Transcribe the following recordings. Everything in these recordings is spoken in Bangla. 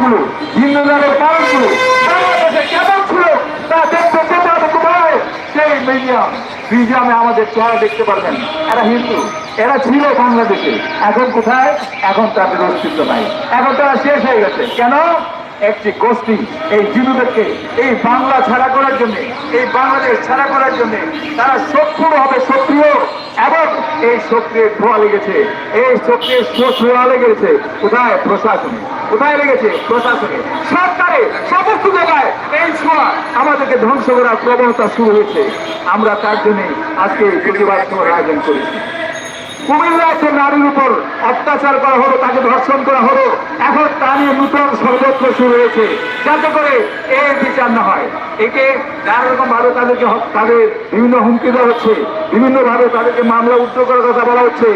রীতিনীতিগুলো হিন্দুদের মানুষগুলো বাংলাদেশে কেমন ছিল তা দেখতে কোথাও কোথায় সেই মিডিয়াম। মিউজিয়ামে আমাদের চেহারা দেখতে পারবেন। এরা হিন্দু, এরা ছিল বাংলাদেশে। এখন কোথায়? এখন তাদের অস্তিত্ব নাই। এখন তারা শেষ হয়ে গেছে। কেন? একটি গোষ্ঠী এই হিন্দুদেরকে এই বাংলা ছাড়া করার জন্য, এই বাংলাদেশ ছাড়া করার জন্য তারা সক্রিয় হবে সক্রিয় এবং এই সক্রিয় ধোয়া লেগেছে, এই সক্রিয় ধোয়া লেগেছে। কোথায়? প্রশাসনে। কোথায় লেগেছে? প্রশাসনে। সরকারে, সমস্ত জায়গায়। এই ছোঁয়া আমাদেরকে ধ্বংস করার প্রবণতা শুরু হয়েছে। আমরা তার জন্য আজকে প্রতিবাদ আয়োজন করেছি। কুমিল্লার যে নারীর উপর অত্যাচার করা হলো, তাকে ধর্ষণ করা হলো। এখন তা নিয়ে নূতন ষড়যন্ত্র শুরু হয়েছে। যাতে করে এর বিচার না হয়। একে নানা রকম ভাবে তাদেরকে তাদের বিভিন্ন হুমকি দেওয়া হচ্ছে। বিভিন্ন ভাবে তাদেরকে মামলা উদ্ধ করার কথা বলা হচ্ছে।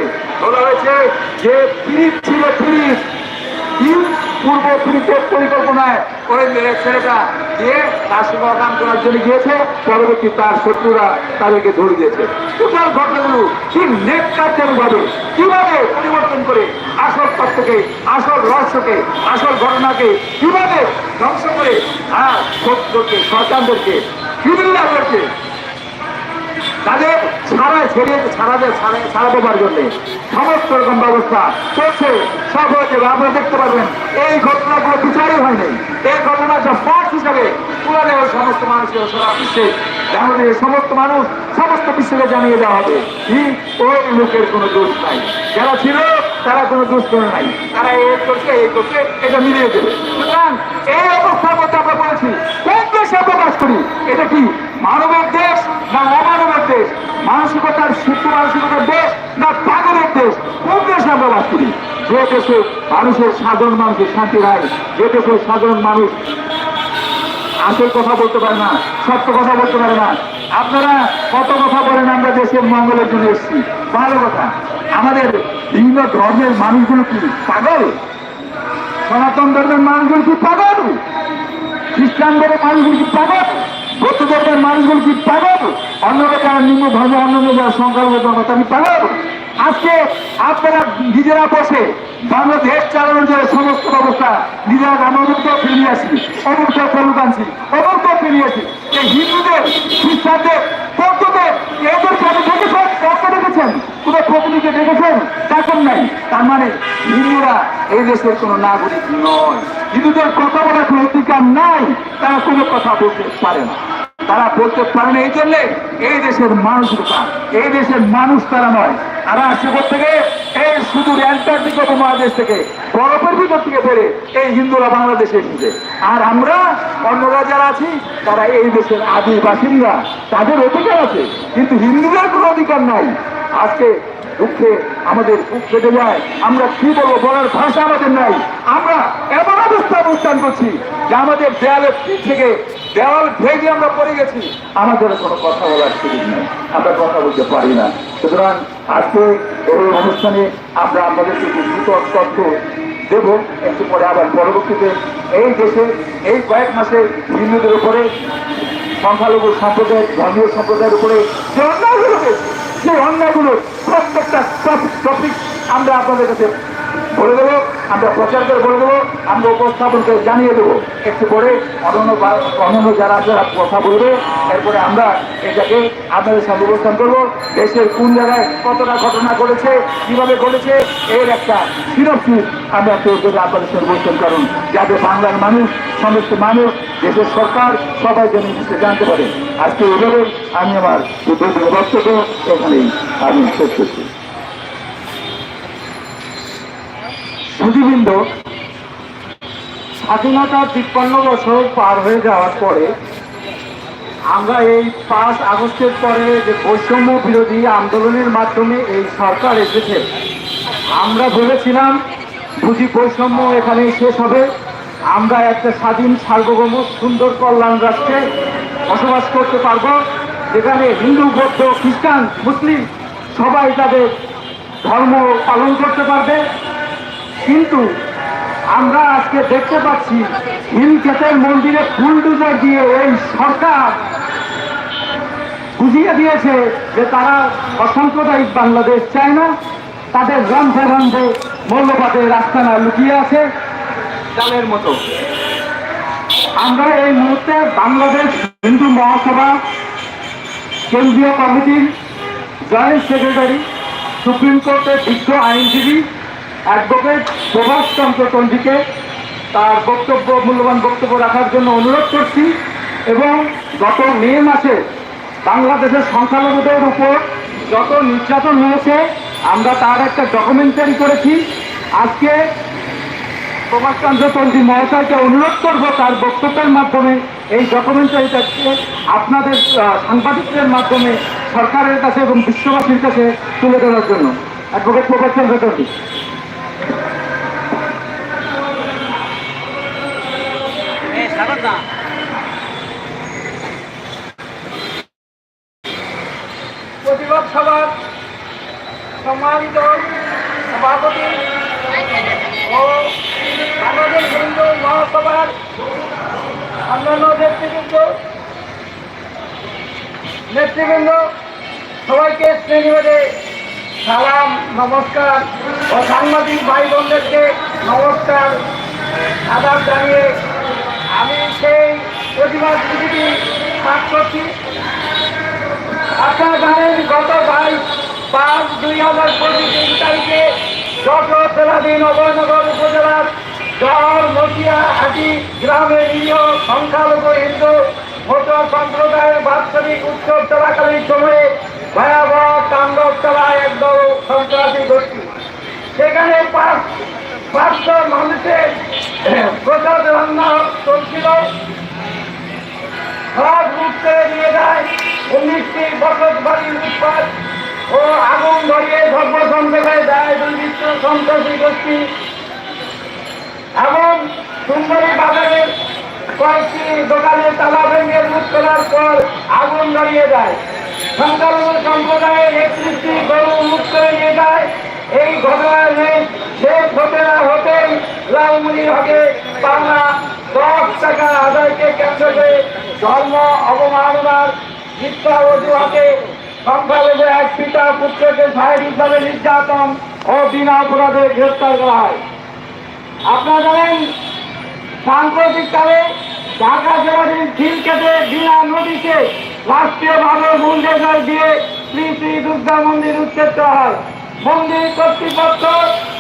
বলা হয়েছে যে ফিরিপ ছিল তিন পূর্ব পরিকল্পনায় করে ছেলেটা দিয়ে তার সঙ্গে অকাম করার জন্য গিয়েছে। পরবর্তী তার শত্রুরা তাদেরকে ধরে দিয়েছে। টোটাল ঘটনাগুলো কি নেককার্যের ভাবে কীভাবে পরিবর্তন করে আসল তত্ত্বকে, আসল রহস্যকে, আসল ঘটনাকে কীভাবে ধ্বংস করে আর সত্যকে সন্তানদেরকে ক্রিমিনালদেরকে তাদের ছাড়া ছেড়ে ছাড়াতে ছাড়া দেবার জন্য সমস্ত রকম ব্যবস্থা চলছে, সব হয়েছে। আপনারা দেখতে পারবেন, এই ঘটনাগুলো বিচারই হয়নি। এই ঘটনা যে ফাঁস হিসাবে দেওয়া সমস্ত মানুষের সারা বিশ্বে সমস্ত মানুষ, সমস্ত বিশ্বকে জানিয়ে দেওয়া হবে কি ওই লোকের কোনো দোষ নাই। যারা ছিল, তারা কোনো দোষ করে নাই। তারা এই করছে এই করছে, এটা মিলিয়ে দেবে। সুতরাং এই অবস্থার মধ্যে আমরা বলেছি, কোন দেশে প্রকাশ করি? এটা কি মানবের দেশ না অমানবের দেশ মানসিকতার সুস্থ মানসিকতার দেশ না পাগলের দেশ কোন দেশে আমরা বাস করি যে দেশে মানুষের সাধারণ মানুষের শান্তি নাই যে দেশের সাধারণ মানুষ আসল কথা বলতে পারে না, সত্য কথা বলতে পারে না। আপনারা কত কথা বলেন, আমরা দেশের মঙ্গলের জন্য এসেছি। ভালো কথা। আমাদের বিভিন্ন ধর্মের মানুষগুলো কি পাগল? সনাতন ধর্মের মানুষগুলো কি পাগল? খ্রিস্টান ধর্মের মানুষগুলো কি পাগল? বৌদ্ধ মানুষগুলো কি পাগল? অন্যরা যারা নিম্ন ধর্ম অন্য সংখ্যালঘু ধর্ম আমি পাগল? আজকে আপনারা নিজেরা বসে বাংলাদেশ চালানোর জন্য সমস্ত ব্যবস্থা নিজেরা আমাদেরকে ফিরিয়ে আসি অমুকটা ফেরত আনছি অমুকটা ফিরিয়ে আসি এই হিন্দুদের, খ্রিস্টানদের, বৌদ্ধদের, এদের আপনি দেখেছেন দেখেছেন? কোনো প্রতিনিধি দেখেছেন? দেখেন নাই। তার মানে হিন্দুরা এই দেশের কোনো নাগরিক নয়। হিন্দুদের কথা বলার কোনো অধিকার নাই। তারা কোনো কথা বলতে পারে না। তারা বলতে পারে না। এই জন্যে এই দেশের মানসিকতা এই দেশের মানুষ তারা নয়। তারা আসছে থেকে? এই শুধু অ্যান্টার্কটিক উপমহাদেশ থেকে, বরফের ভিতর থেকে বেড়ে এই হিন্দুরা বাংলাদেশে এসেছে। আর আমরা অন্যরা যারা আছি, তারা এই দেশের আদি বাসিন্দা তাদের অধিকার আছে। কিন্তু হিন্দুদের কোনো অধিকার নাই। আজকে দুঃখে আমাদের বুক কেটে যায়। আমরা কি বলব বলার ভাষা আমাদের নাই। আমরা এমন অবস্থা অবস্থান করছি যে আমাদের দেয়ালের পিঠ থেকে দেওয়াল ভেঙে আমরা পড়ে গেছি। আমাদের কোনো কথা বলার সুযোগ নেই। আমরা কথা বলতে পারি না। সুতরাং আজকে এই অনুষ্ঠানে আমরা আপনাদেরকে যে দ্রুত তথ্য দেব। একটু পরে আবার পরবর্তীতে এই দেশে এই কয়েক মাসে হিন্দুদের উপরে সংখ্যালঘু সম্প্রদায় ধর্মীয় সম্প্রদায়ের উপরে যে হয়েছে। সেই অন্যায়গুলো প্রত্যেকটা টপিক আমরা আপনাদের কাছে বলে দেবো, আমরা প্রচার করে বলে দেবো, আমরা উপস্থাপন করে জানিয়ে দেবো। একটু পরে অনন্য বা- অনন্য যারা যারা কথা বলবে। এরপরে আমরা এটাকে আপনাদের সামনে উপস্থান করব। দেশের কোন জায়গায় কতটা ঘটনা ঘটেছে, কীভাবে ঘটেছে, এর একটা সিরপসিস আমরা তৈরি করে আপনাদের সামনে উপস্থান করুন। যাতে বাংলার মানুষ, সমস্ত মানুষ, দেশের সরকার, সবাই যেন জানতে পারে। আজকে এভাবে আমি আমার বক্তব্য এখানেই আমি শেষ করছি। সুদীবৃন্দ স্বাধীনতা তিপ্পান্ন বছর পার হয়ে যাওয়ার পরে আমরা এই পাঁচ আগস্টের পরে যে বৈষম্য বিরোধী আন্দোলনের মাধ্যমে এই সরকার এসেছে, আমরা ভেবেছিলাম বুঝি বৈষম্য এখানেই শেষ হবে। আমরা একটা স্বাধীন, সার্বভৌম, সুন্দর কল্যাণ রাষ্ট্রে বসবাস করতে পারব, যেখানে হিন্দু, বৌদ্ধ, খ্রিস্টান, মুসলিম সবাই তাদের ধর্ম পালন করতে পারবে। কিন্তু আমরা আজকে দেখতে পাচ্ছি হিলক্ষেতের মন্দিরে ফুল ডুজার দিয়ে এই সরকার বুঝিয়ে দিয়েছে যে তারা অসাম্প্রদায়িক বাংলাদেশ চায় না। তাদের রন্ধে রন্ধে মৌলবাদের রাস্তানা লুকিয়ে আছে জালের মতো। আমরা এই মুহূর্তে বাংলাদেশ হিন্দু মহাসভা কেন্দ্রীয় কমিটির জয়েন্ট সেক্রেটারি, সুপ্রিম কোর্টের বিজ্ঞ আইনজীবী অ্যাডভোকেট সুভাষ চন্দ্র চন্ডীকে তার বক্তব্য, মূল্যবান বক্তব্য রাখার জন্য অনুরোধ করছি এবং গত মে মাসে বাংলাদেশের সংখ্যালঘুদের উপর যত নির্যাতন হয়েছে, আমরা তার একটা ডকুমেন্টারি করেছি। আজকে প্রভাষ চন্দ্র মহাশয়কে অনুরোধ করব তার বক্তব্যের মাধ্যমে, এই ডকুমেন্টারিটাকে আপনাদের সাংবাদিকদের মাধ্যমে সরকারের কাছে এবং বিশ্ববাসীর কাছে তুলে ধরার জন্য। অ্যাডভোকেট প্রভাষ চন্দ্র। চন্দ্রী প্রতিবাদ সভার সম্মানিত সভাপতি ও বাংলাদেশ হিন্দু মহাসভার অন্যান্য নেতৃবৃন্দ নেতৃবৃন্দ, সবাইকে শ্রেণীভেদে সালাম, নমস্কার ও সাংবাদিক ভাই বোনদেরকে নমস্কার, আদাব জানিয়ে আমি সেই প্রতিবাদ চিঠিটি পাঠ করছি। আপনারা জানেন গত বাইশ পাঁচ দুই হাজার পঁচিশ তারিখে যশোর জেলাধীন অভয়নগর উপজেলার শহর মতিয়া হাটি গ্রামে নিরীহ সংখ্যালঘু হিন্দু ভোটার সম্প্রদায়ের বাৎসরিক উৎসব চলাকালীন সময়ে ভয়াবহ তাণ্ডব চলায় একদল সন্ত্রাসী গোষ্ঠী। সেখানে পাঁচ পাঁচশো মানুষের প্রসাদ রান্না চলছিল। সব লুট নিয়ে যায় উনিশটি বসত বাড়ির উৎপাদ ও আগুন ধরিয়ে সর্বসন্ধে হয়ে যায় দুর্বৃত্ত সন্ত্রাসী গোষ্ঠী। এবং সুন্দরী বাজারের কয়েকটি দোকানে তালা ভেঙে লুট করার পর আগুন ধরিয়ে দেয়। সংখ্যালঘু সম্প্রদায়ের একত্রিশটি গরু লুট করে নিয়ে যায় এই ঘটনায় শেষ হতে না হতেই লালমুড়ি হকে বাংলা দশ টাকা আদায়কে কেন্দ্র করে ধর্ম অবমাননার মিথ্যা অজুহাতে সংখ্যালঘু এক পিতা পুত্রকে ভাই শারীরিকভাবে নির্যাতন ও বিনা অপরাধে গ্রেফতার করা হয়। আপনারা জানেন, সাম্প্রতিককালে ঢাকা জেলাধীন ঝিল কেটে বিনা নদীকে রাষ্ট্রীয়ভাবে মূল্যের দিয়ে শ্রী শ্রী দুর্গা মন্দির উচ্ছেদ করা হয়। মন্দির কর্তৃপক্ষ,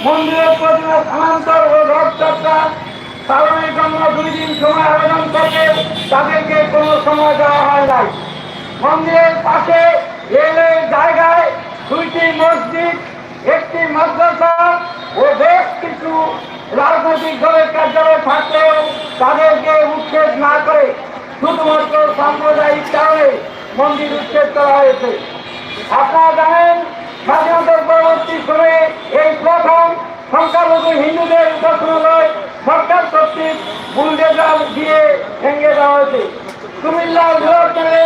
মন্দিরের প্রতিমা স্থানান্তর ও রথযাত্রা পালনের জন্য দুই দিন সময় আবেদন করলে তাদেরকে কোনো সময় দেওয়া হয় নাই। মন্দিরের পাশে রেলের জায়গায় দুইটি মসজিদ, একটি মাদ্রাসা ও বেশ কিছু রাজনৈতিক দলের কার্যালয় থাকলেও তাদেরকে উচ্ছেদ না করে শুধুমাত্র সাম্প্রদায়িক কারণে মন্দির উচ্ছেদ করা হয়েছে। আপনারা জানেন স্বাধীনতার পরবর্তী সময়ে এই প্রথম সংখ্যালঘু হিন্দুদের উপাসনালয় সরকার কর্তৃক বুলডেজার দিয়ে ভেঙে দেওয়া হয়েছে। কুমিল্লা বিভাগে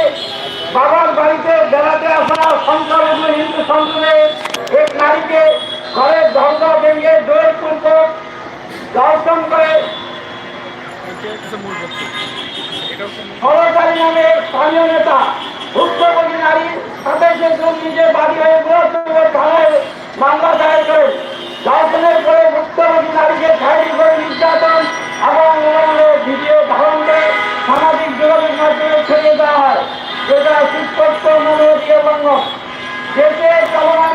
বাবার বাড়িতে বেড়াতে আসা সংখ্যালঘু হিন্দু সম্প্রদায়ের এক নারীকে ঘরের দরজা ভেঙে দোয়ের পূর্বক দর্শন করে। সরকারি নামে স্থানীয় নেতা ভুক্তভোগী নারী সাতাইশে জুন নিজে বাড়ি হয়ে বৃহত্তর থানায় মামলা দায়ের করেন দর্শনের পরে ভুক্তভোগী নারীকে শারীরিক করে নির্যাতন এবং ভিডিও ধারণ করে সামাজিক যোগাযোগ মাধ্যমে ছেড়ে দেওয়া হয়। যেটা সুস্পষ্ট মনোরীয় লঙ্ঘন দেশে চলমান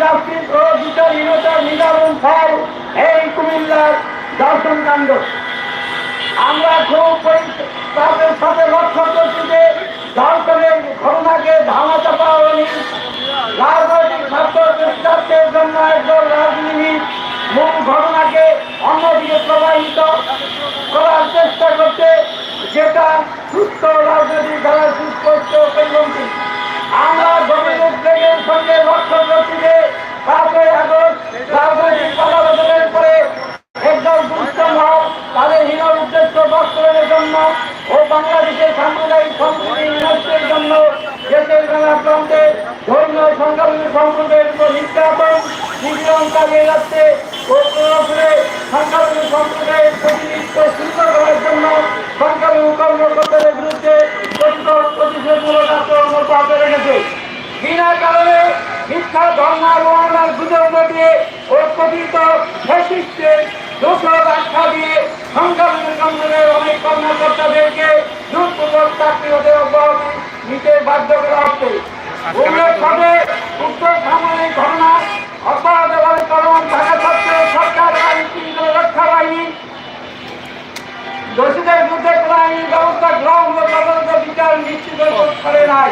জাস্টিস ও বিচারহীনতার নিদারুণ ফল এই কুমিল্লার দর্শন কাণ্ড আমরা খুব পরি- তাদের সাথে লক্ষ্য করছি যে দর্শনের ঘটনাকে ধামা চাপা হয়নি। রাজনৈতিক ছাত্র চেষ্টার্থের জন্য একদল রাজনীতি মূল ঘটনাকে অন্যদিকে প্রবাহিত করার চেষ্টা করছে যেটা সুস্থ রাজনৈতিক দ্বারা সুস্পষ্ট পরিপন্থী। আমরা গভীর উদ্বেগের সঙ্গে লক্ষ্য করছি যে পাঁচই আগস্ট রাজনৈতিক পদাবদলের পরে একদল দুষ্ট মহল তাদের হীন উদ্দেশ্য বাস্তবায়নের জন্য ও বাংলাদেশের জন্য নানা প্রান্তে ধর্মীয় সংখ্যালঘু সম্প্রদায়ের উপর নির্যাতন নিপীড়ন চালিয়ে যাচ্ছে পুরোপুরে সংখ্যালঘু সম্প্রদায়ের প্রতিনিধিত্ব সুন্দর করার জন্য সংখ্যালঘু কর্মকর্তাদের বিরুদ্ধে কথিত প্রতিশোধমূলক আচরণ অব্যাহত রেখেছে। বিনা কারণে মিথ্যা ধর্মাবমাননার গুজব দিয়ে ও কথিত ফ্যাসিস্টের দোষর আখ্যা দিয়ে কর্মকর্তাদেরকে দুঃপূর্বক চাকরি হতে অব্যাহতি নিতে বাধ্য করা হচ্ছে উল্লেখ করে উক্ত সাময়িক ঘটনা অব্যাহতভাবে চলমান থাকা সত্ত্বেও সরকার রক্ষা বাহিনী, দোষীদের বিরুদ্ধে আইনি ব্যবস্থা গ্রহণ তদন্ত বিচার নিশ্চিত করে নাই।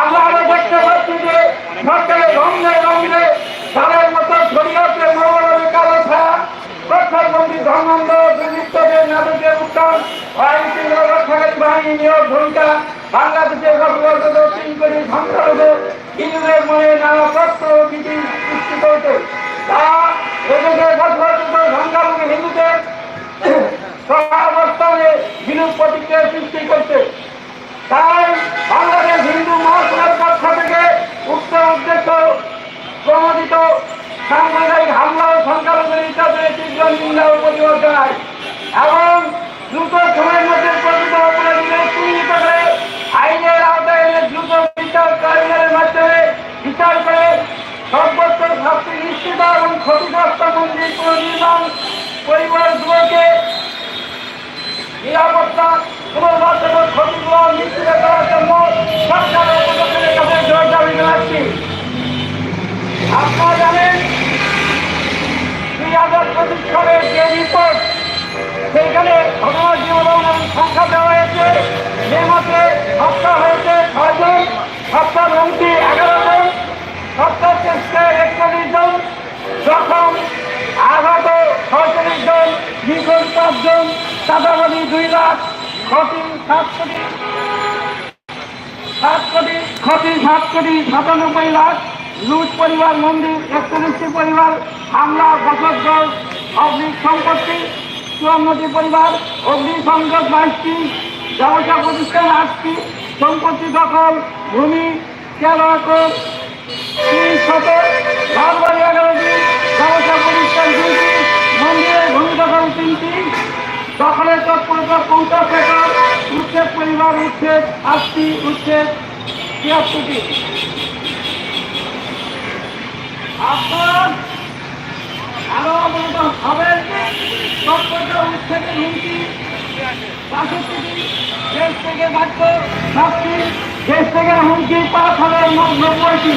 আমরা আরও দেখতে পাচ্ছি যে সরকারের রঙে রঙে তাদের মতো শরীয়তে মৌলবী কালো ছায়া। প্রধানমন্ত্রী ধর্মান্ধ দুর্বৃত্তদের নাটকের উত্তর আইন শৃঙ্খলা রক্ষাকারী বাহিনী নিয়োগ ভূমিকা বাংলাদেশের গর্ভবর্ত দক্ষিণ করে সংখ্যালঘু হিন্দুদের মনে নানা প্রশ্ন ভীতি সৃষ্টি করতে তা এদেশে গর্ভবর্ত সংখ্যালঘু হিন্দুদের সহাবস্থানে বিরূপ প্রতিক্রিয়া সৃষ্টি করতে তাই বাংলাদেশ হিন্দু মহাসভার পক্ষ থেকে উক্ত উদ্দেশ্য প্রণোদিত সাম্প্রদায়িক হামলা ও সংখ্যালঘু নির্যাতনের তীব্র নিন্দা ও প্রতিবাদ জানায় এবং দ্রুত সময়ের মধ্যে প্রকৃত অপরাধীদের চিহ্নিত করে আইনের আওতায় এনে দ্রুত বিচার ট্রাইব্যুনালের মাধ্যমে বিচার করে সর্বোচ্চ শাস্তি নিশ্চিত এবং ক্ষতিগ্রস্ত মন্দির পুনর্নির্মাণ পরিবারগুলোকে নিরাপত্তা পুনর্বাসন ও ক্ষতিগুলো নিশ্চিত করার জন্য সরকার ও প্রশাসনের কাছে জোর দাবি জানাচ্ছি আপনারা জানেন হাজার যে রিপোর্ট, সেইখানে ঘটনা জীবন সংখ্যা দেওয়া হয়েছে। যে মাসে হত্যা হয়েছে ছয়জন হত্যা মন্ত্রী এগারো জন হত্যার চেষ্টা একচল্লিশ জন। জখম আহত ছয়চল্লিশ জন নিখোঁজ পাঁচজন চাঁদাবাদী দুই লাখ, ক্ষতি সাত কোটি সাত কোটি, ক্ষতি সাত কোটি সাতানব্বই লাখ। লুট পরিবার, মন্দির, একচল্লিশটি পরিবার, হামলা, বসতঘর অগ্নি সম্পত্তি চুয়ান্নটি পরিবার অগ্নি সংযোগ বাইশটি ব্যবসা প্রতিষ্ঠান আটটি সম্পত্তি দখল, ভূমি তেরো একর শত ঘরবাড়ি এগারোটি ব্যবসা প্রতিষ্ঠান দুইটি, মন্দিরের ভূমি দখল তিনটি, দখলের তৎপরতা পঞ্চাশ একর, উচ্ছেদ পরিবার, উচ্ছেদ আটটি উচ্ছেদ তিয়াত্তরটি আপনার আরও অবনত হবেন তৎপরতা উচ্ছেদের হুমকি বাষট্টিটি দেশ থেকে বাধ্য সাতটি দেশ থেকে হুমকি পাঁচ হাজার নব্বইটি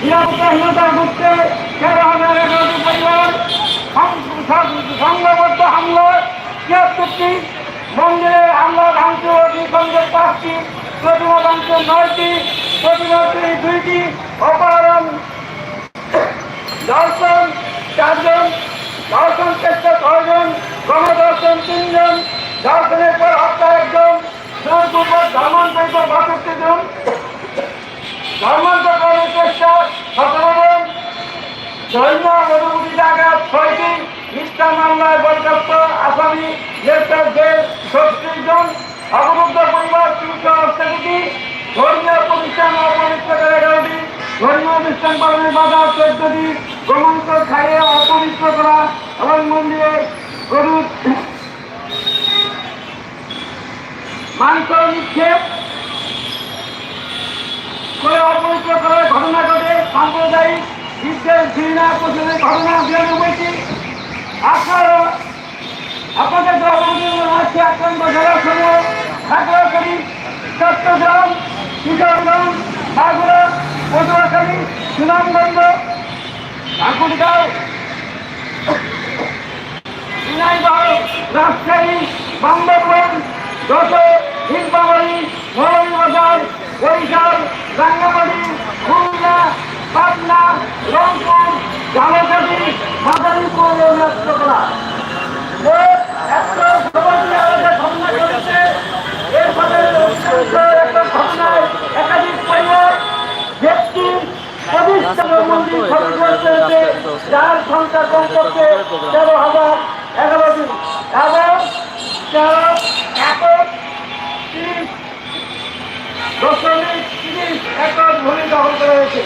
নিরাপত্তাহীনতা ঘুরতে তেরো হাজার এগারোটি পরিবার সংঘবদ্ধ হামলা তিয়াত্তরটি মন্দিরে হামলা প্রতিমা নয়টি প্রতিমূর্তি দুইটি অপহরণ দর্শন চারজন দর্শন চেষ্টা ছয়জন গণদর্শন তিনজন দর্শনের পর হত্যা একজন সুরপুর ধর্মান্তরিত বাষট্টি জন ধর্মান্তরের চেষ্টা সতেরো জন ধর্ম অনুমতি জায়গা ছয়টি মিথ্যা মামলায় বরখাস্ত আসামি গ্রেপ্তার জেল ছত্রিশ জন অবরুদ্ধ পরিবার তিনশো অষ্টাশিটি ধর্মীয় প্রতিষ্ঠান অপবিত্র এগারোটি ধর্মীয় অনুষ্ঠান পালনের বাধা চোদ্দটি গোমন্ত খাইয়ে অপবিত্র করা এবং মন্দিরে গরুর মাংস নিক্ষেপ করে অপবিত্র করার ঘটনা ঘটে, সাম্প্রদায়িক বিদ্বেষ, ঘৃণা প্রচুরের ঘটনা বিরানব্বইটি। আপনারা, আপনাদের আছে আক্রান্ত জেলাসমূহ খাগড়াছড়ি চট্টগ্রাম, কিশোরগঞ্জ মাগুরা পটুয়াখালী, সুনামগঞ্জ ঠাকুরগাঁও রাজশাহী, বান্দরবান, যশোর নীলপামারি মৌলভীবাজার বরিশাল, রাঙ্গামাটি, খুলনা পাটনা রংপুর ঝালকাঠি মাদারীপুর একটা ঘটনায় একাধিক পরিবার, ব্যক্তি তেরো হাজার এগারোটি এবং তেরো একক তিরিশ দশমিক তিরিশ একর ভূমি দখল করা হয়েছে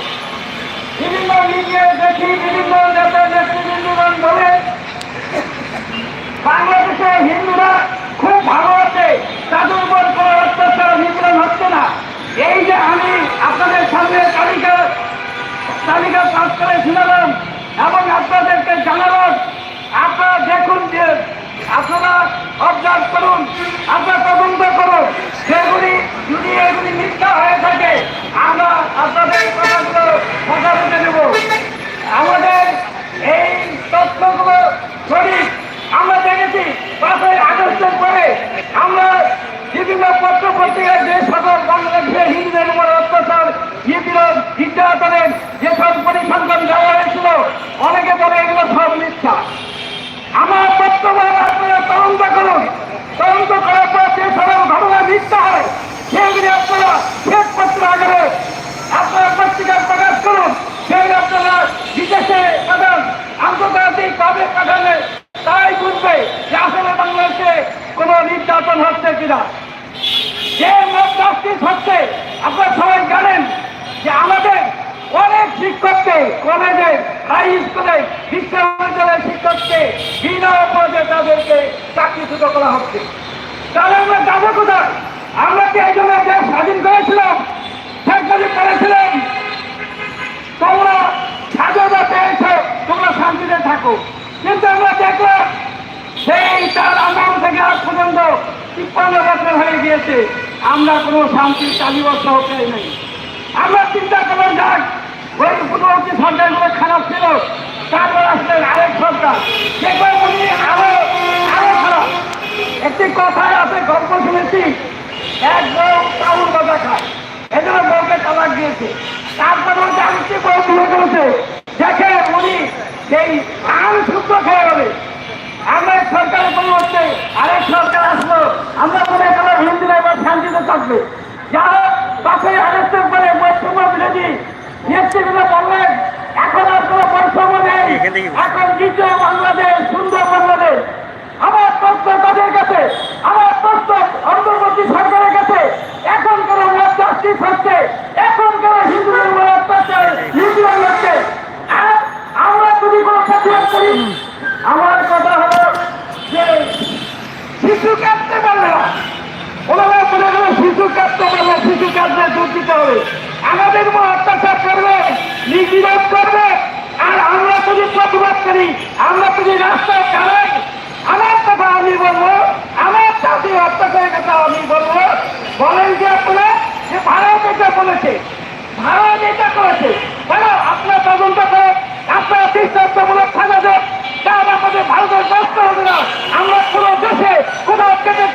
বিভিন্ন মিডিয়ায় দেখি বিভিন্ন নেতা নেতৃবৃন্দগণ বলে বাংলাদেশে হিন্দুরা খুব ভালো আছে, তাদের উপর কোনো অত্যাচার নিপীড়ন হচ্ছে না। এই যে আমি আপনাদের সামনে তালিকা তালিকা পাস করে শুনালাম এবং আপনাদেরকে জানালাম, আপনারা দেখুন যে, আপনারা অবজার্ভ করুন, আপনার তদন্ত করুন। যদি এগুলি মিথ্যা হয়ে থাকে, আমরা আপনাদের কথাগুলো হেফাজতে নেব আমাদের এই তথ্যগুলো সঠিক আমরা দেখেছি পাঁচই আগস্টের পরে আমরা বিভিন্ন পত্র পত্রিকায় যে সকল বাংলাদেশের হিন্দুদের উপর অত্যাচার, নিপীড়ন, নির্যাতনের যেসব হয়েছিল, অনেকে বলে এগুলো সব মিথ্যা। আমার বক্তব্য আপনারা তদন্ত করুন। তদন্ত করার পর যে সকল ঘটনা মিথ্যা হয় সেগুলি আপনারা শ্বেতপত্র আকারে আপনারা পত্রিকায় প্রকাশ করুন। সেগুলি আপনারা বিদেশে পাঠান আন্তর্জাতিক ভাবে পাঠালে তাই বুঝবে যে আসলে বাংলাদেশে কোনো নির্যাতন হচ্ছে কিনা। যে জাস্টিস হচ্ছে, আপনারা সবাই জানেন যে আমাদের অনেক শিক্ষককে কলেজে হাই স্কুলে, বিশ্ববিদ্যালয়ের শিক্ষককে বিনা অপরাধে তাদেরকে চাকরিচ্যুত করা হচ্ছে। তাহলে আমরা যাব কোথায়? আমরা কি এই দেশ স্বাধীন করেছিলাম? শেখ মুজিব করেছিলেন? তোমরা স্বাধীনতা পেয়েছ, তোমরা শান্তিতে থাকো। কিন্তু আমরা দেখলাম, সেই তার আন্দোলন থেকে আজ পর্যন্ত তিপ্পান্ন বছর হয়ে গিয়েছে। আমরা কোনো শান্তির কালীবদ্ধ হতে নেই। আমরা চিন্তা করলাম, যাক, ওই পূর্ববর্তী সরকারগুলো খারাপ ছিল, তারপর আসলেন আরেক সরকার। সেগুলো উনি আরও আরও খারাপ। একটি কথায় আছে, গল্প শুনেছি। এক বউ চাউল বাজা খায়। এজন্য বউকে তালাক দিয়েছে। তারপর ওই আরেকটি বউ বিয়ে করেছে? দেখে উনি সেই আম শুক্র খেয়ে গেলে আমরা এক সরকারের পরিবর্তে আরেক সরকার আসলো আমরা মনে করলাম হিন্দুরা এবার শান্তিতে থাকবে। যারা পাশে আরেকটার পরে বৈষম্য বিরোধী নেতৃত্বগুলো বললেন। এখন আর কোনো বৈষম্য নেই। এখন দ্বিতীয় বাংলাদেশ সুন্দর বাংলাদেশ। আমার তথ্য তাদের কাছে। আমার তথ্য অন্তর্বর্তী কোন জাস্টিস হচ্ছে এখন কোন হিন্দুদের উপর অত্যাচার হিন্দুরা আর আমরা যদি কোনো প্রতিবাদ করি, আমার কথা হলো যে শিশু কাটতে পারবে না। ওনারা মনে করে শিশু কাটতে পারবে শিশু কাটতে দুধ দিতে হবে। আমাদের উপর অত্যাচার করবে নিপীড়ন করবে। আর আমরা যদি প্রতিবাদ করি, আমরা যদি রাস্তায় দাঁড়াই আমার কথা আমি বলব আমার চাষি অত্যাচারের কথা আমি বলব বলেন যে আপনারা যে ভারত এটা বলেছে ভারত এটা করেছে কেন আপনার তদন্ত করে আপনার দৃষ্টান্তমূলক সাজা দেন তার আমাদের ভারতের ব্যস্ত হবে না আমরা কোনো দেশে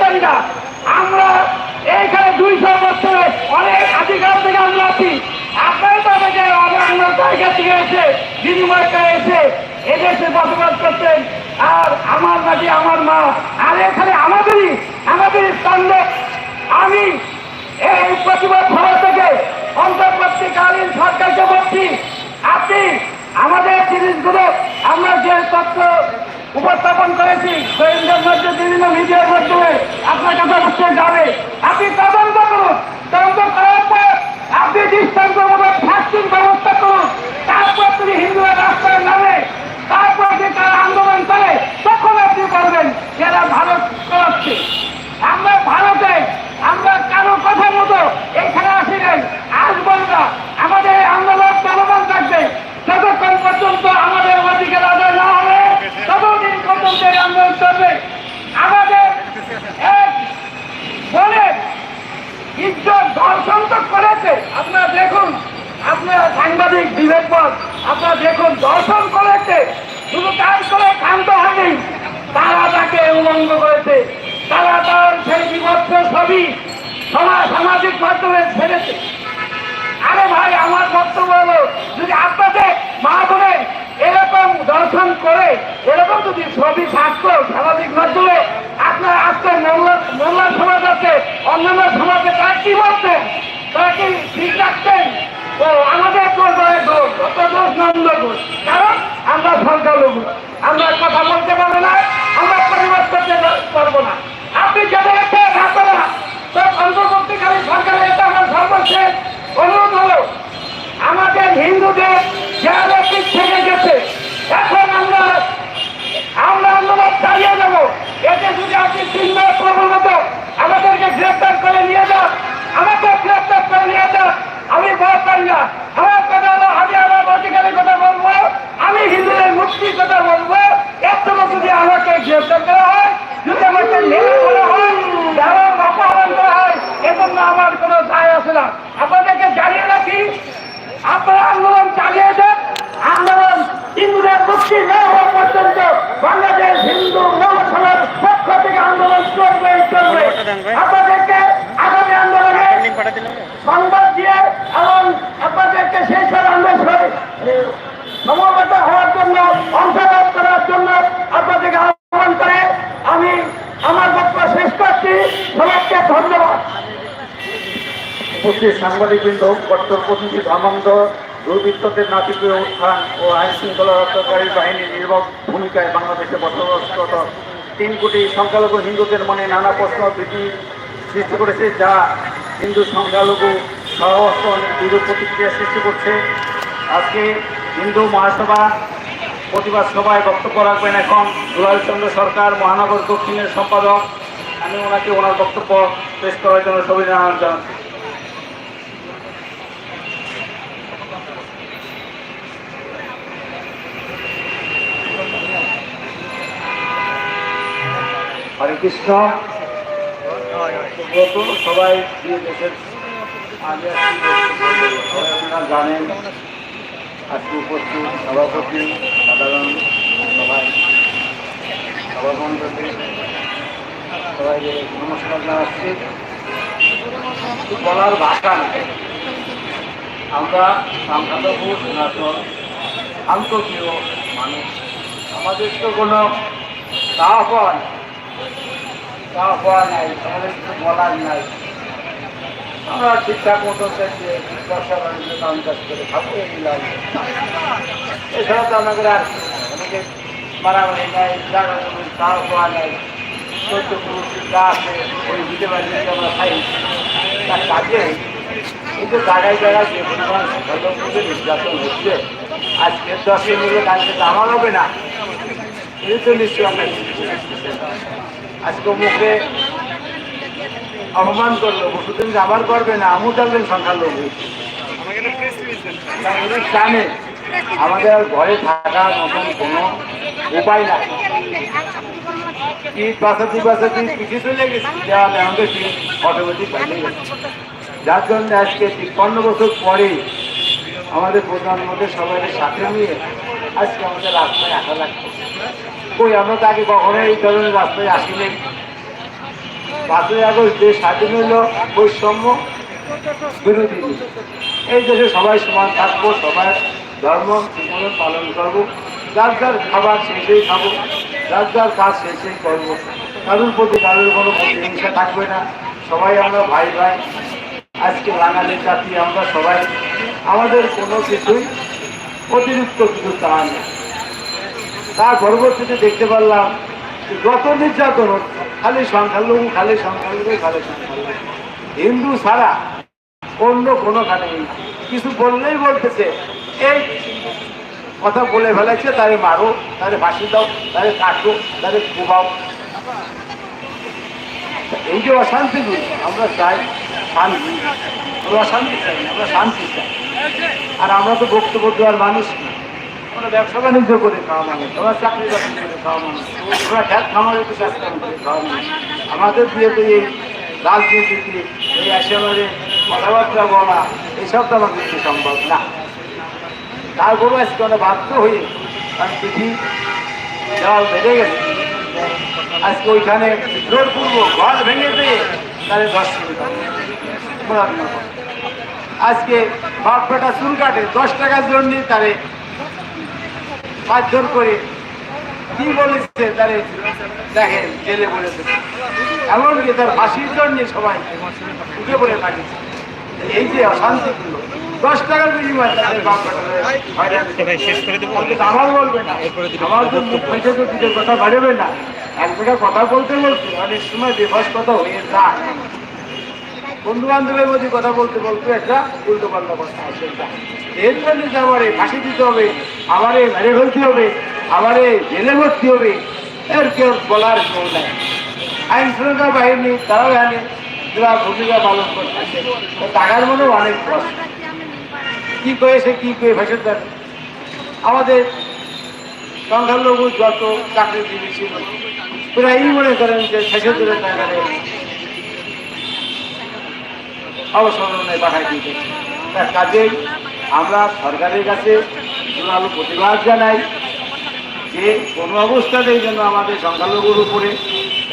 কোথাও না। আমরা এইখানে দুইশো বছরে অনেক আধিকার থেকে আমরা আছি। আপনারা তো আমাকে অন্য জায়গা থেকে এসে বিনিময় করে এসে এদেশে বসবাস করতেন। আর আমার মাঝে আমার মা, আর এখানে আমাদেরই আমাদের স্থান আমি এই প্রতিবাদ সভা থেকে অন্তর্বর্তীকালীন সরকারকে বলছি, আপনি আমাদের জিনিসগুলো, আমরা যে তথ্য উপস্থাপন করেছি দৈনন্দিন মধ্যে বিভিন্ন মিডিয়ার মাধ্যমে। আপনার কাছে অবশ্যই যাবে। আপনি তদন্ত করুন। তদন্ত করার পর আপনি দৃষ্টান্তমূলক শাস্তির ব্যবস্থা করুন। তারপর তিনি হিন্দুরা রাস্তায় নামে তারপর যে তারা আন্দোলন করে তখন আপনি বলবেন এরা ভারত করাচ্ছে আমরা ভারতে আমরা কারও কথা মতো এখানে আসি নাই আসব না আমাদের এই আন্দোলন চলমান থাকবে যতক্ষণ পর্যন্ত আমাদের অধিকার আদায় না হবে ততদিন পর্যন্ত এই আন্দোলন চলবে আমাদের এক বলে ইজ্জত দর্শন তো করেছে আপনারা দেখুন আপনার সাংবাদিক বিবেকপদ আপনারা দেখুন দর্শন করেছে শুধু তাই করে ক্ষান্ত হয়নি তারা তাকে উলঙ্গ করেছে তারা তার সেই বিভৎস ছবি সমাজ সামাজিক মাধ্যমে ছেড়েছে আরে ভাই আমার বক্তব্য হলো যদি আপনাদের মা বোনে এরকম দর্শন করে এরকম যদি ছবি থাকতো সামাজিক মাধ্যমে আপনার আজকে মোল্লা মোল্লা সমাজ আছে অন্যান্য সমাজে তারা কি বলছেন কি ঠিক রাখছেন ও আমাদের করব দোষ, অত দোষ নন্দ দোষ। কারণ আমরা সংখ্যালঘু। আমরা কথা বলতে পারব আমরা পরিবার পারব না। আপনি যাদের একটা না সব অন্তর্বর্তীকালীন সরকারের এটা আমার সর্বশেষ অনুরোধ হলো, আমাদের হিন্দুদের যারা পিঠ থেকে গেছে। এখন আমরা আমরা চালিয়ে যাব এতে যদি আপনি চিহ্ন প্রবণত আমাদেরকে গ্রেপ্তার করে নিয়ে যান আমাকে গ্রেফতার করে নিয়ে যান আমি ভয় পারি না। আমার কথা হলো আমি আমার অধিকারের কথা বলব। আমি হিন্দুদের মুক্তির কথা বলব। এতটা যদি আমাকে গ্রেফতার করা হয়, যদি আমাকে মেরে করা হয় অপহরণ করা হয়, এজন্য আমার কোনো দায় আছে না। আপনাদেরকে জানিয়ে রাখি, আপনারা আন্দোলন চালিয়ে যান আন্দোলন হিন্দুদের মুক্তি না হওয়া পর্যন্ত বাংলাদেশ হিন্দু নৌ উপস্থিত সাংবাদিকবৃন্দ প্রতিনিধি ধর্মান্ধ দুর্বৃত্তদের নাতিপুরে উত্থান ও আইন শৃঙ্খলা রক্ষাকারী বাহিনীর নির্বাক ভূমিকায় বাংলাদেশে বসবাসরত তিন কোটি সংখ্যালঘু হিন্দুদের মনে নানা প্রশ্ন ভীতি সৃষ্টি করেছে, যা হিন্দু সংখ্যালঘু সহস্র বিরূপ প্রতিক্রিয়া সৃষ্টি করছে। আজকে হিন্দু মহাসভা, প্রতিবাদ সভায় বক্তব্য রাখবেন এখন দুলাল চন্দ্র সরকার, মহানগর দক্ষিণের সম্পাদক। আমি ওনাকে ওনার বক্তব্য পেশ করার জন্য সুবিধা জানাচ্ছি। হরে কৃষ্ণ। সবাই আপনারা জানেন, আজকে উপস্থিত সভাপতি, সাধারণ সবাই। সভাপতি, সবাইকে নমস্কার জানাচ্ছি। বলার ভাষা আমরা সাংঘাতপুর সনাতন মানুষ। আমাদের তো কোনো চাওয়া পাওয়া চাওয়া পাওয়া নাই আমাদের কিছু বলার নাই। আমরা ঠিকঠাক মতো দেখে ব্যবসা বাণিজ্য করে এছাড়া তো আমাদের আর। আমাদের মারামারি নাই চাওয়া পাওয়া নাই চোদ্দ পুরুষ আছে, ওই দিতে পারি আমরা খাই। তার কাজে কিন্তু জায়গায় জায়গায় যে পরিমাণ সংখ্যালঘুদের নির্যাতন হচ্ছে, আজকে দশে মিলে কালকে আমার হবে না। এই তো নিশ্চয়ই আমরা আজকে মুখে অপমান করল বসুদিন আবার করবে না? আমু থাকবেন সংখ্যালঘু। জানে আমাদের আর ঘরে থাকার মতন কোনো উপায় নাই। ঈদ বাসাতি বাসাতি পিছিয়ে চলে গেছি। আমাদের অটোমেটিক গেছে। যার জন্য আজকে তিপ্পান্ন বছর পরে আমাদের প্রধানমন্ত্রী সবাই সাথে নিয়ে আজকে আমাদের রাস্তায় আসা লাগছে। কই, আমরা তো আগে কখনো এই ধরনের রাস্তায় আসিনি। পাঁচই আগস্ট যে স্বাধীন হলো বৈষম্য, বিরোধী। এই দেশে সবাই সমান থাকব, সবাই ধর্ম ঠিকমতো পালন করব। যার যার খাবার সেই খাব, যার যার কাজ সেই করব। কারোর প্রতি কারোর কোনো প্রতিহিংসা থাকবে না। সবাই আমরা ভাই ভাই। আজকে বাঙালি জাতি, আমরা সবাই। আমাদের কোনো কিছুই অতিরিক্ত কিছু চাওয়া নেই। তার পরবর্তীতে দেখতে পারলাম যত নির্যাতন খালি সংখ্যালঘু খালি সংখ্যালঘু খালি সংখ্যালঘু। হিন্দু ছাড়া অন্য কোনো খানে নেই। কিছু বললেই বলতেছে, এই কথা বলে ফেলেছে, তারে মারো, তারে ফাঁসি দাও, তারে কাটো, তারে কুবাও। এই যে অশান্তিগুলো আমরা চাই শান্তি। আমরা অশান্তি চাই, আমরা শান্তি চাই। আর আমরা তো বক্তব্য দেওয়ার মানুষ না। আমরা ব্যবসা বাণিজ্য করে, খাওয়া মানুষ আমরা চাকরি বাকরি করে খাওয়া মানুষ আমরা খ্যাত খামারে চাষ করে, খাওয়া মানুষ আমাদের দিয়ে তো এই রাজনীতি এই একেবারে কথাবার্তা বলা এইসব তো আমাদের পক্ষে সম্ভব না। তারপরে আজকে আমরা বাধ্য হয়ে কারণ পৃথিবী দেওয়াল বেড়ে গেছে। আজকে ওইখানে রোড করব ঘর ভেঙে দিয়ে তাহলে দশ আজকে বাপ বেটা চুল কাটে, দশ টাকার জন্য তারে মারধর করে কি বলেছে তারে দেখেন জেলে বলেছে। এমনকি তার ফাঁসির জন্য সবাই উঠে পড়ে থাকিছে এই যে অশান্তিগুলো দশ টাকার বিনিময়ে তাদের আমার বলবে না। আমার তো মুখ ফেসে তো কথা বাড়বে না। এক কথা বলতে বলতে অনেক সময় বেফাস কথা হয়ে যায়। বন্ধু বান্ধবের মধ্যে কথা বলতে বলতে একটা উল্টো পাল্টা কথা এর জন্য যে আমারে ফাঁসি দিতে হবে, আমারে মেরে ফেলতে হবে, আমারে জেলে ভর্তি হবে, এর কেউ বলার কেউ নাই। আইন শৃঙ্খলা বাহিনী তারাও জানে যারা ভূমিকা পালন করতেছে টাকার মনেও অনেক কষ্ট। কি কয়েছে কি কয়ে ভেসে দেন আমাদের সংখ্যালঘু যত চাকরিজীবী ছিল ওরা এই মনে করেন যে শেষের দিনে টাকারে অবসরণে পাঠাই দিতে তার কাজেই আমরা সরকারের কাছে জোরালো প্রতিবাদ জানাই যে কোনো অবস্থাতেই যেন আমাদের সংখ্যালঘুর উপরে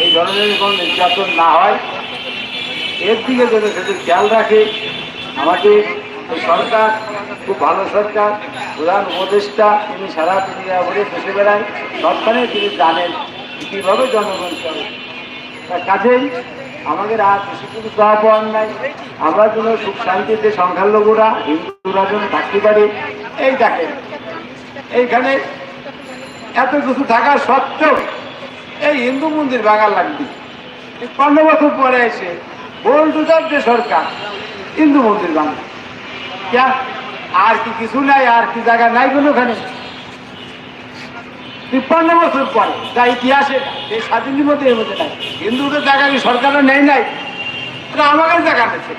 এই ধরনের কোনো নির্যাতন না হয়। এর দিকে যেন সেটা খেয়াল রাখে আমাদের সরকার, খুব ভালো সরকার, প্রধান উপদেষ্টা, তিনি সারা দুনিয়া ঘুরে বসে বেড়ায়। সবখানে তিনি জানেন কীভাবে জনগণ চলে। তার কাজেই আমাদের আর কিছু চাওয়া পাওয়ার নাই। আমরা যেন সুখ শান্তিতে সংখ্যালঘুরা হিন্দুরা যেন থাকতে পারি। এই দেখেন, এইখানে এত কিছু থাকা সত্ত্বেও এই হিন্দু মন্দির ভাঙা লাগবে। পনেরো বছর পরে এসে বোল্ডুজার যে সরকার হিন্দু মন্দির ভাঙা। ক্যা আর কি কিছু নাই, আর কি জায়গা নাই কোনো ওখানে তিপ্পান্ন বছর পরে, যা ইতিহাসে এই স্বাধীনের মধ্যে এর মধ্যে নাই হিন্দুদের জায়গা কি সরকারও নেই নাই? এটা আমাদের জায়গা নেছে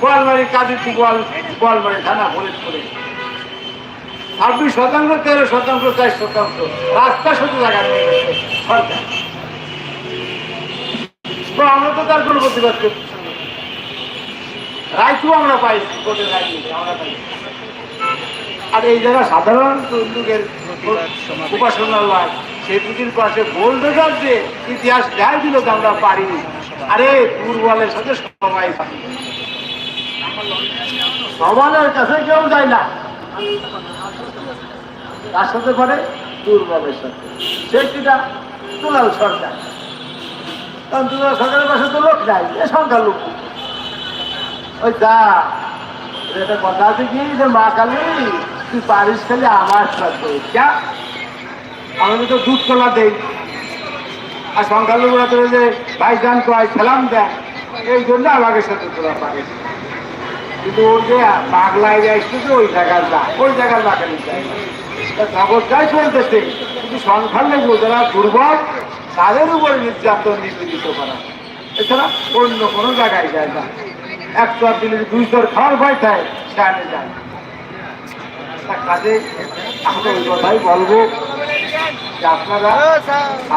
গোয়ালবাড়ি কাদিরটি গোয়াল গোয়ালবাড়ি থানা, ফরিদপুরে। ছাব্বিশ শতাংশ, তেরো শতাংশ, চার শতাংশ, রাস্তা শুধু জায়গা নিয়ে সরকার। আমরা তো তার কোনো প্রতিবাদ করছি। রায়টু আমরা পাইছি কোর্টের রায় আমরা পাইছি। আর এই জায়গা সাধারণ লোকের উপাসনালয় সেদিকের পাশে বোল্ডার যে ইতিহাস দেখাই দিল যে আমরা পারিনি, আরে দুর্বলের সাথে সবাই সবালের কাছে কেউ যায় না। তার সাথে পারে দুর্বলের সাথে। সে কিটা দুলাল সরকার। কারণ দুলাল সরকারের পাশে তো লোক নাই, এ সংখ্যা লোক ওই যা, এটা কথা আছে কি যে মা কালী? তুই পারিস খেলে আমার সাথে ক্যা আমি তো দুধ কলা দেই। আর সংখ্যালঘুরা তো যে ভাইজান কয় সালাম দেয়, এই জন্য আমাকে সাথে তোরা পারিস। কিন্তু ওই যে পাগলায় যাইছে যে ওই জায়গার যা ওই জায়গার যায়। জগৎটাই চলতেছে, কিন্তু সংখ্যালঘু যারা দুর্বল, তাদের উপরে নির্যাতন নিবেদিত করা। এছাড়া অন্য কোনো জায়গায় যায় না। এক চর দিলে দুই চর খাওয়ার ভয় থাকে সেখানে যায় তা কাজে আমরা কথাই বলব যে আপনারা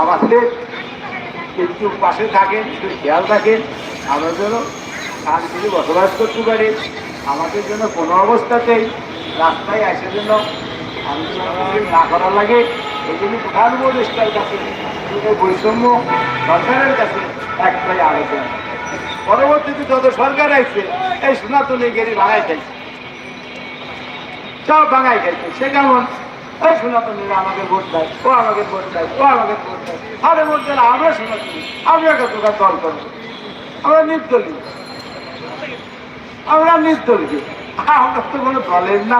আমাদের একটু পাশে থাকেন, একটু খেয়াল রাখেন। আমরা যেন শান্তিতে বসবাস করতে পারি। আমাদের জন্য কোনো অবস্থাতেই রাস্তায় আসে জন্য আন্দোলন না করা লাগে। এই জন্য প্রধান উপদেষ্টার কাছে বৈষম্য সরকারের কাছে একটাই আবেদন। পরবর্তীতে যত সরকার আসছে এই সনাতনী গেরি ভাঙাই খাইছে। সব ভাঙাই খাইছে সে কেমন? ওই সনাতনীরা আমাকে ভোট দেয় ও আমাকে ভোট দেয় ও আমাকে ভোট দেয় আরে ভোট দেয় আমরা সনাতনী আমরা কত দল করব। আমরা নির্দলীয়। আমরা নির্দলীয়। আমরা তো কোনো দলের না।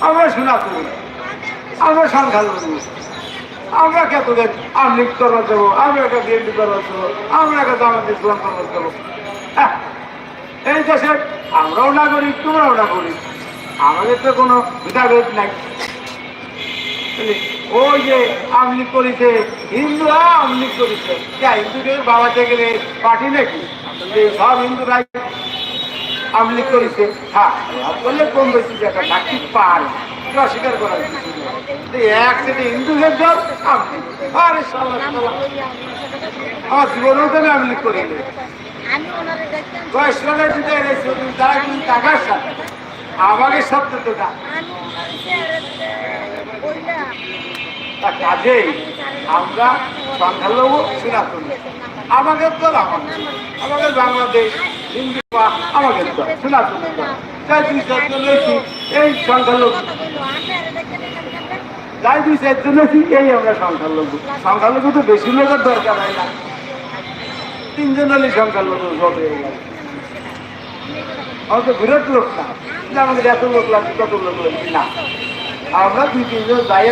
আমরা সনাতনী। আমরা সংখ্যালঘু। আমরা কে তোদের আমলিক করবার দেবো আমরা কে বিএনপি করবার দেবো আমরা কে জামাত ইসলাম করবার দেবো হ্যাঁ, এই দেশে আমরাও নাগরিক তোমরাও নাগরিক। আমাদের তো কোনো ভেদাভেদ নাই? ওই যে আমলিক করিছে হিন্দু আমলিক করিছে। কে হিন্দুদের বাবাতে গেলে পার্টি নাকি? সব হিন্দুরাই আমলিক করেছে। হ্যাঁ করলে কম বেশি দেখা থাকতে পারে অস্বীকার। তো এক সেটে হিন্দুদের দল আমলি। আরে সাল্লাহ আমার জীবনেও তো আমি আমলিক করি তুমি তারা কিন্তু টাকার সাথে আমাকে শব্দ তো না কাজেই আমরা সংখ্যালঘু সনাতন। আমাদের দল আমাদের আমাদের বাংলাদেশ হিন্দু বা আমাদের দল সনাতন তাই দুই চারজন রয়েছি এই সংখ্যালঘু। যাই দুই চারজন রয়েছি এই আমরা সংখ্যালঘু। সংখ্যালঘু তো বেশি লোকের দরকার হয় না। তিনজন হলেই সংখ্যালঘু সব হয়ে গেল আমাদের বিরাট লোক না। আমাদের এত লোক লাগছে, তত লোক লাগছে না। আমরা দুই তিনজন যাই